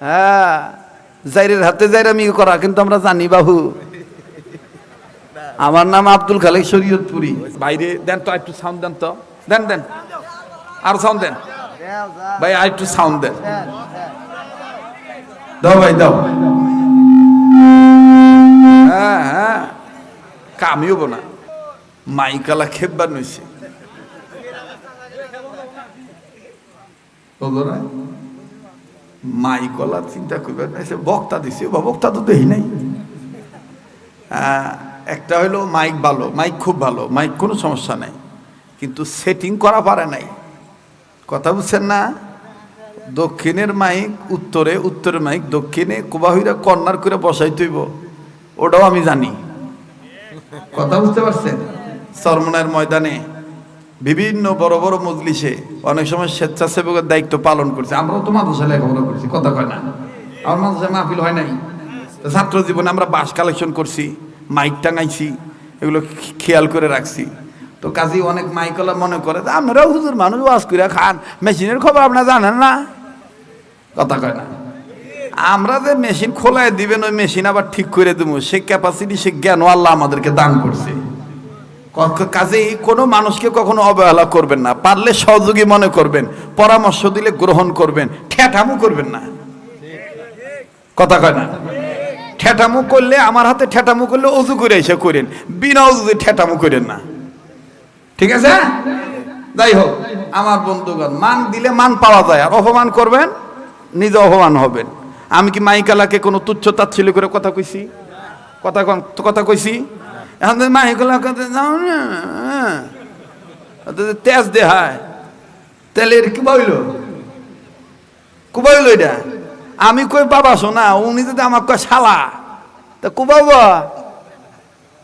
হ্যাঁ জাইরের হাতে জাইরা আমি করা কিন্তু আমরা জানি বাবু আমার নাম আব্দুল খালেক শরীয়তপুরি। বাইরে দেন তো একটু সাউন্ড দেন তো। দেন দেন। আর সাউন্ড দেন। ভাই আর একটু সাউন্ড দেন। দাও ভাই দাও। হ্যাঁ হ্যাঁ। কামিও না। মাইকালা খেপবার নইছে। ওগোরা মাইকলা চিন্তা করবেন সে বক্তা দিছে। বা বক্তা তো দেখি নাই। একটা হলো মাইক ভালো, মাইক খুব ভালো, মাইক কোনো সমস্যা নাই। কিন্তু সেটিং করা পারে নাই। কথা বুঝছেন না? দক্ষিণের মাইক উত্তরে, উত্তরের মাইক দক্ষিণে কোবাহিরা কর্নার করে বসাই তৈব ওটাও আমি জানি। কথা বুঝতে পারছেন? সরমনের ময়দানে। বিভিন্ন বড় বড় মজলিসে অনেক সময় স্বেচ্ছাসেবকের দায়িত্ব পালন করছে। আমরাও তো মাদ্রাসায় লেখাপড়া করছি কথা কয় না। আমার মাদ্রাসায় মাহফিল হয় নাই। ছাত্র জীবনে আমরা বাস কালেকশন করছি মাইক টাঙাইছি, এগুলো খেয়াল করে রাখছি। তো কাজী অনেক মাইকলা মনে করে যে, আপনারাও হুজুর মানুষ ওয়াজ করে খান মেশিনের খবর আপনারা জানেন না? কথা কয় না। আমরা যে মেশিন খোলায় দিবেন, ওই মেশিন আবার ঠিক করে দেবো। সে ক্যাপাসিটি সে জ্ঞান আল্লাহ আমাদেরকে দান করছে। কাজেই কোনো মানুষকে কখনো অবহেলা করবেন না। পারলে সহযোগী মনে করবেন, পরামর্শ দিলে গ্রহণ করবেন, ঠেঠামু করবেন না। কথা কয় না? ঠেঠামু করলে, আমার হাতে ঠেঠামু করলে অজু করে এসে করেন, বিনা অজুতে ঠেঠামু করেন না। ঠিক আছে? যাই হোক, আমার বন্ধুগণ, মান দিলে মান পাওয়া যায়, আর অপমান করবেন, নিজে অপমান হবেন। আমি কি মাইকালাকে কোনো তুচ্ছ তাচ্ছিল্য করে কথা কইছি? কথা কথা কইছি? এখন মাইকালা কথা যাও না হ্যাঁ। তেজ দেহায় তেলের কি বইল? কুবাইল এটা? আমি কই বাবা শোনা উনি যদি আমার কয় শালা, তা কুবাব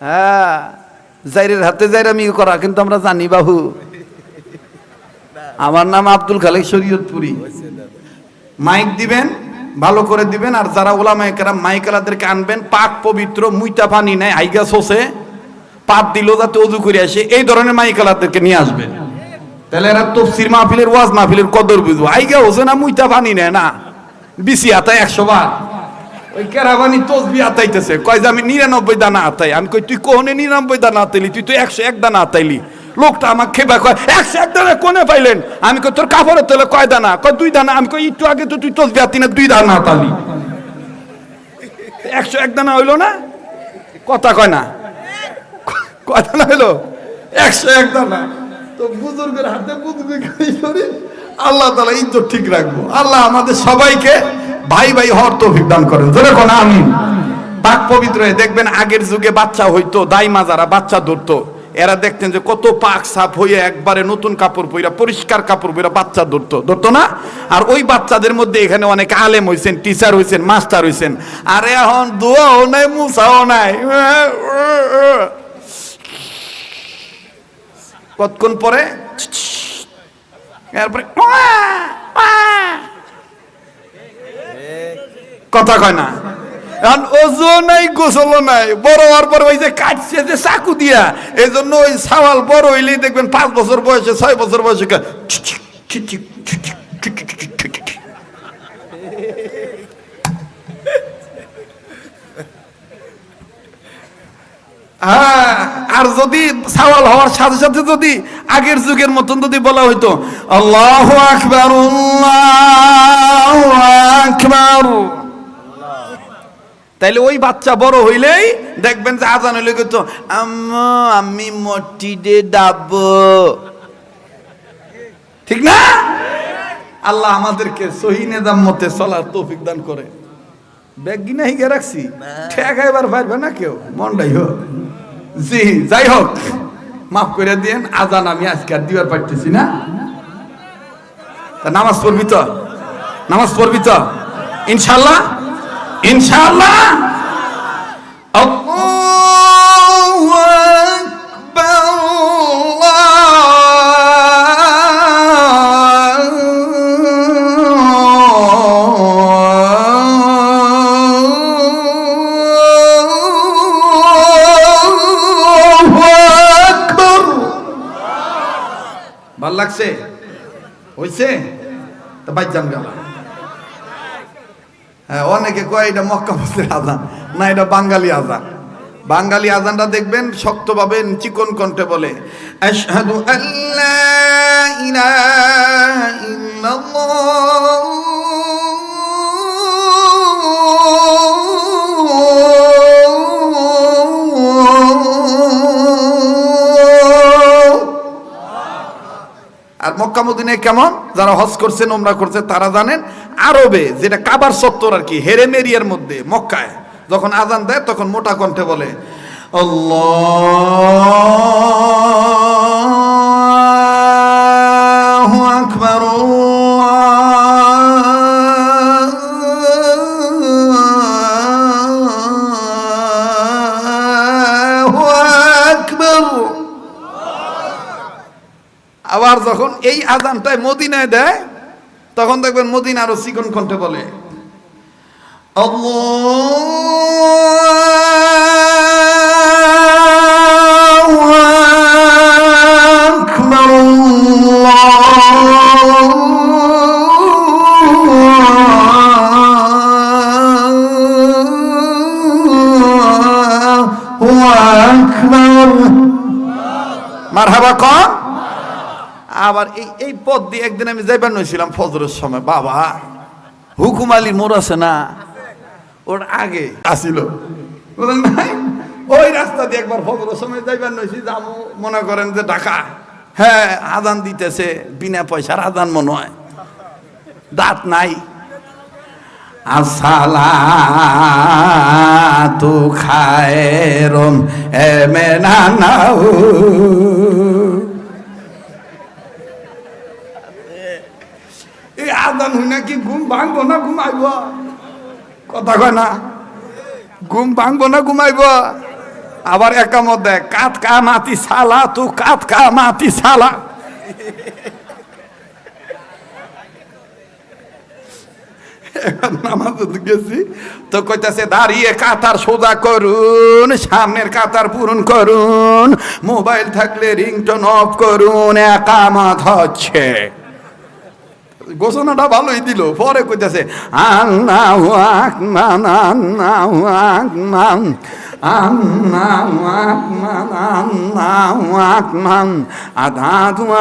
হ্যাঁ জাইরের হাতে আমি করা, কিন্তু আমরা জানি বাহু। আমার নাম আব্দুল খালেক শরীয়তপুরি। মাইক দিবেন? ভালো করে দিবেন, আর যারা ওলা মাইকেরা মাইকেলাদেরকে আনবেন, পাক পবিত্র মুইতা পানি নেয়, আইগা সোসে পাপ দিল যাতে অজু করে আসে, এই ধরনের মাইকেলাদেরকে নিয়ে আসবেন। তাহলে এরা তফসির মাহফিলের, ওয়াজ মাহফিলের কদর বুঝব। আইগা হোসে না মুইতা পানি নেয় না। বিসি আতায় একশো বার। ওই কেরাবানি তসবি আতাইতেছে। কয় যে আমি নিরানব্বই দানা আতাই। আমি কই, তুই কোহনে নিরানব্বই দানা আতাইলি? তুই তো একশো এক দানা আতাইলি। লোকটা আমাকে খেবা কয় একশো এক দানা কোনে পাইলেন? আমি কই, তোর কাপড়ের তোলে কয় দানা? কয়, দুই দানা। আমি কই, একটু আগে তো তুই তসবি আতি না, দুই দানা আতালি একশো এক দানা হইল না? কথা কয় না। কয় দানা হইল? একশো এক দানা। তো বুজুর্গের হাতে বুজুর্গ আল্লাহ তালা ইজ্জত ঠিক রাখব। আল্লাহ আমাদের সবাইকে ভাই ভাই হওয়ার তৌফিক দান করেন। ধরে কোন আমি পাক পবিত্র দেখবেন আগের যুগে বাচ্চা হইতো, দাইমা যারা বাচ্চা ধরতো এরা দেখতেন যে কত পাক সাপ হয়ে একবারে নতুন কাপড় পইরা, পরিষ্কার কাপড় পইরা বাচ্চা ধরতো ধরতো না? আর ওই বাচ্চাদের মধ্যে এখানে অনেক আলেম হইছেন টিচার হইছেন মাস্টার হইছেন। আর এখন দোয়াও নাই মুসাও নাই। কতক্ষণ পরে? কথা কয় না। কারণ ওজো নাই গোসলও নাই বড় হওয়ার পর ওই যে কাটছে যে চাকু দিয়া এই জন্য ওই সাওয়াল বড় হইলেই দেখবেন পাঁচ বছর বয়সে ছয় বছর বয়সে আর যদি সাওয়াল হওয়ার সাথে সাথে যদি আগের যুগের মতন যদি বলা হইতো আল্লাহ আকবর আল্লাহ আকবর তাইলে ওই বাচ্চা বড় হইলেই দেখবেন যে আজান হইলে কিন্তু আম্মা আমি মটিডে ডাব ঠিক না? আল্লাহ আমাদেরকে সহি নেদাম মতে চলার তৌফিক দান করে। ব্যাগ গিনা হিগে রাখছি। ঠেকা এবার পারবে না কেউ। মনটাই হোক। জি যাই হোক। মাফ করে দিয়েন আজান আমি আজকে আর দিবার পারতেছি না। তা নামাজ পড়বি তো? নামাজ পড়বি তো? ইনশাল্লাহ? ইনশাআল্লাহ ভাল লাগছে হয়েছে তো বাইর জানবে অনেকে কয় এটা মক্কা মসজিদের আজান, না এটা বাঙালি আজান। বাঙালি আজানটা দেখবেন শক্তভাবে চিকন কণ্ঠে বলে, আশহাদু আল্লা ইলাহা ইল্লাল্লাহ। আর মক্কা মদিনে কেমন? যারা হজ করছে ওমরা করছে, তারা জানেন আরবে যেটা কাবার সত্তর আর কি হেরেম এরিয়ার মধ্যে, মক্কায়। যখন আজান দেয়, তখন মোটা কণ্ঠে বলে, আল্লাহু এই আজানটায় মদিনায় দেয় তখন দেখবেন মদিনা আরও চিকন কণ্ঠে বলে আকবার। মারহাবা কন আবার এই এই পথ দিয়ে একদিন আমি যাইবার নইছিলাম ফজরের সময়। বাবা, হুকুম আলী মোড় আছে না? ওর আগে আসিল? ওই রাস্তা দিয়ে একবার ফজরের সময় যাইবার নইছি যাব মনে করেন যে ঢাকা। হ্যাঁ আদান দিতেছে, বিনা পয়সার আদান মনে হয়। দাঁত নাই। আসসালাতু খায়রুম এমেনানাউ আদান হই না কি ঘুম ভাঙবো না ঘুমাইব? কথা কয় না। ঘুম ভাঙবো না ঘুমাইব? আবার একামত দেয়, কাত কা মাতি সালা তু কাত কা মাতি সালা নামাজ গেছি, তো কইতাছে, দাঁড়িয়ে কাতার সোজা করুন, সামনের কাতার পূরণ করুন, মোবাইল থাকলে রিংটন অফ করুন, একামত হচ্ছে। ঘোষণাটা ভালোই দিল, পরে কইতেছে, আল্লাহু আকমান আল্লাহু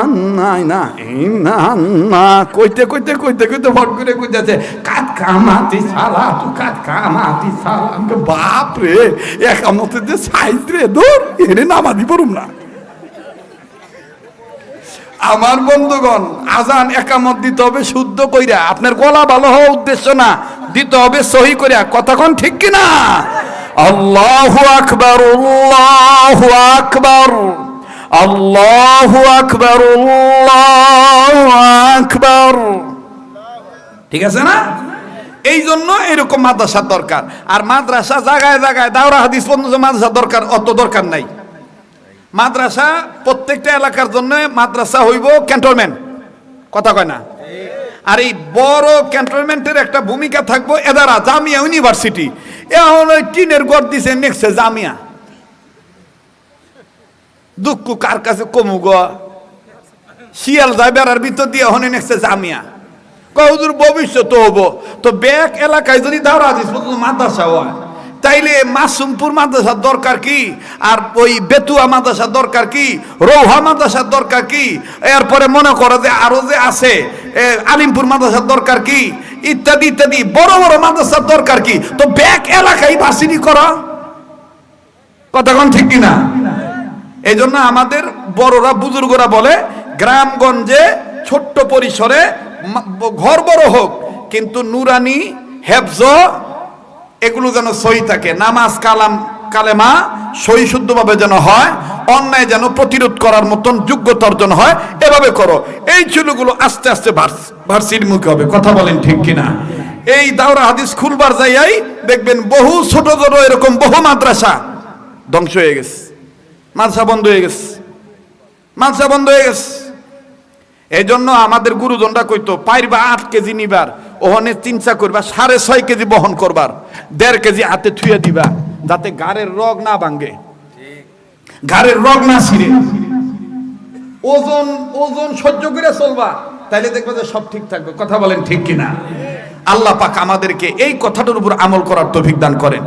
আন্নাইনা ইন্নান্না কইতে কইতে কইতে কইতে ফট করে কইতেছে, কাত কামাতি সালা তু কাত কামাতি সালা বাপ রে একামতে যে সাইজ রে দূর এরে নামাদি পড়ুম না। আমার বন্ধুগণ, আজান একামত দিতে হবে শুদ্ধ কইরা। আপনার গলা ভালো হওয়া উদ্দেশ্য না, দিতে হবে সহি কইরা। কথাক্ষণ ঠিক কি না? আল্লাহু আকবার আল্লাহু আকবার। আল্লাহু আকবার আকবার। ঠিক আছে না? এই জন্য এরকম মাদ্রাসার দরকার। আর মাদ্রাসা জায়গায় জায়গায় দাওরা হাদিস পর্যন্ত মাদ্রাসা দরকার, অত দরকার নাই। মাদ্রাসা প্রত্যেকটা এলাকার জন্য মাদ্রাসা হইব ক্যান্টনমেন্ট। কথা কয় না? আর এই বড় ক্যান্টনমেন্টের একটা ভূমিকা থাকব এদারা, জামিয়া ইউনিভার্সিটি। এখন ওই টিনের গড় দিছে নেক্সে জামিয়া। দুঃখ কার কাছে কমু গ? শিয়াল যায় বেড়ার ভিতর দিয়ে হনে নেক্সে জামিয়া। কহুদুর ভবিষ্যৎ হব। তো ব্যাক এলাকায় যদি দাওরা দিস মাদ্রাসা হয়। তাইলে মাসুমপুর মাদ্রাসার দরকার কি? আর ওই বেতুয়া মাদ্রাসার দরকার কি? রৌহা মাদ্রাসার দরকার কি? এরপরে মনে করো যে আরও যে আছে আলিমপুর মাদ্রাসার দরকার কি? ইত্যাদি ইত্যাদি। বড় বড় মাদ্রাসার দরকার কি? তো ব্যাক এলাকায় ভার্সিটি করা। কথাক্ষণ ঠিক কিনা? এই জন্য আমাদের বড়রা, বুজুর্গরা বলে, গ্রামগঞ্জে ছোট্ট পরিসরে ঘর বড় হোক, কিন্তু নুরানি, হেফজ এগুলো যেন সই থাকে। নামাজ, কালাম, কালেমা সই শুদ্ধভাবে যেন হয়, অন্যায় যেন প্রতিরোধ করার মতন যোগ্যতা অর্জন হয়, এভাবে করো। এই চুলগুলো আস্তে আস্তে ভার্স- ভার্সির মুখে হবে। কথা বলেন ঠিক কিনা? এই দাওরা হাদিস খুলবার যাইয়াই দেখবেন বহু ছোট ছোট এরকম বহু মাদ্রাসা ধ্বংস হয়ে গেছে। মাদ্রাসা বন্ধ হয়ে গেছে। মাদ্রাসা বন্ধ হয়ে গেছে। এই জন্য আমাদের গুরুজনরা কইতো, পাইরবা আট কেজি নিবার। ওহনে চিন্তা করবা, সাড়ে ছয় কেজি বহন করবার, দেড় কেজি হাতে থুয়ে দিবা, যাতে গাড়ের রগ না ভাঙ্গে গাড়ের রগ না ছিঁড়ে। ওজন ওজন সহ্য করে চলবা, তাইলে দেখবে যে সব ঠিক থাকবে। কথা বলেন ঠিক কিনা? আল্লাহ পাক আমাদেরকে এই কথাটার উপর আমল করার তৌফিক দান করেন।